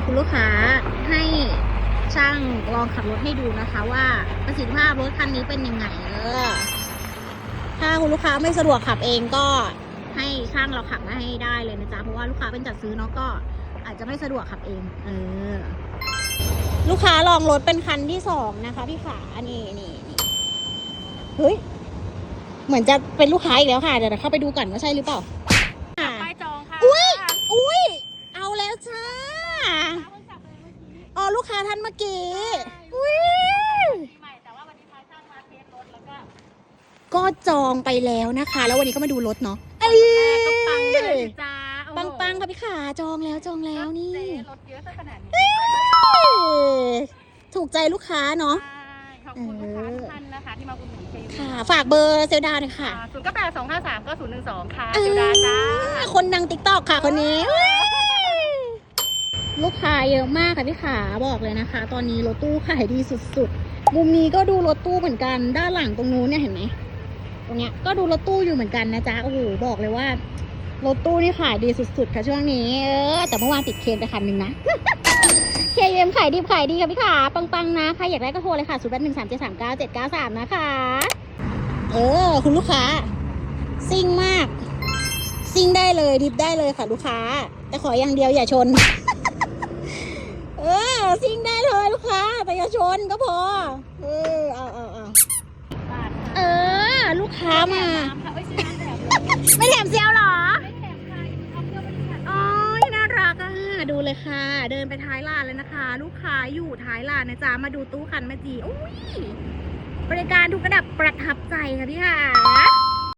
ยวคุณลูกค้าให้ช่างลองขับรถให้ดูนะคะว่าประสิทธิภาพรถคันนี้เป็นยังไงเออถ้าคุณลูกค้าไม่สะดวกขับเองก็ให้ช่างเราขับมาให้ได้เลยนะจ๊ะเพราะว่าลูกค้าเป็นจัดซื้อเนาะก็อาจจะไม่สะดวกขับเองเออลูกค้าลองรถเป็นคันที่สองนะคะพี่ขานี่นี่นี่เฮ้ยเหมือนจะเป็นลูกค้าอีกแล้วค่ะเดี๋ยวเราเข้าไปดูก่อนว่าใช่หรือเปล่าค่ะ ป้ายจองค่ะ อุ้ย อุ้ย เอาแล้วจ้า เพิ่งกลับไปเมื่อกี้ อ๋อ ลูกค้า ท่านเมื่อกี้อุ้ยปีใหม่แต่ว่าวันนี้พาช่างมาเทสรถแล้วก็ก็จองไปแล้วนะคะ แล้ววันนี้ก็มาดูรถเนาะเอ้ยแม่ก็ปังเลยจ้าโอ้โหปังปังๆค่ะพี่ขาจองแล้วจองแล้วนี่เจ๊รถเยอะซะขนาดนี้ เอ้ยถูกใจลูกค้าเนาะ ใช่ขอบคุณลูกค้าทุกท่านนะคะที่มาอุดหนุนเควีค่ะ ฝากเบอร์เซลดาหน่อยค่ะศูนย์เก้าแปดสองห้าสามก็ศูนย์หนึ่งสองค่ะเอ้ยจิวดาจ้าคนดังติ๊กตอกค่ะคนนี้ ลูกค้าเยอะมากค่ะพี่ขาบอกเลยนะคะ ตอนนี้รถตู้ขายดีสุดๆ มุมนี้ก็ดูรถตู้เหมือนกัน ด้านหลังตรงนู้นเนี่ยเห็นไหมตรงเนี้ยก็ดูรถตู้อยู่เหมือนกันนะจ๊ะโอ้โหบอกเลยว่ารถตู้นี่ขายดีสุดๆ ค่ะช่วงนี้ เออ แต่เมื่อวานติดเคนไปคันหนึ่งนะเคเอ็มขายดีขายดีค่ะพี่ขาปังๆนะใครอยากได้ก็โทรเลยค่ะ0 8 1 3 7 3 9 7 9 3นะคะ เออ คุณลูกค้า ซิ่งมาก ซิ่งได้เลยดิฟได้เลยค่ะลูกค้า แต่ขออย่างเดียวอย่าชน อซิ่งได้เลยลูกค้าแต่อย่าชนก็พอ เออเอาเอาเอาเออ ลูกค้ามา ไม่แถมเซลหรออบริษัทโอ้ยน่ารักอะดูเลยค่ะ เดินไปท้ายลานเลยนะคะ ลูกค้าอยู่ท้ายลานนะจ๊ะมาดูตู้คันมาจีอุ้ยบริการทุกระดับประทับใจค่ะพี่ค่ะ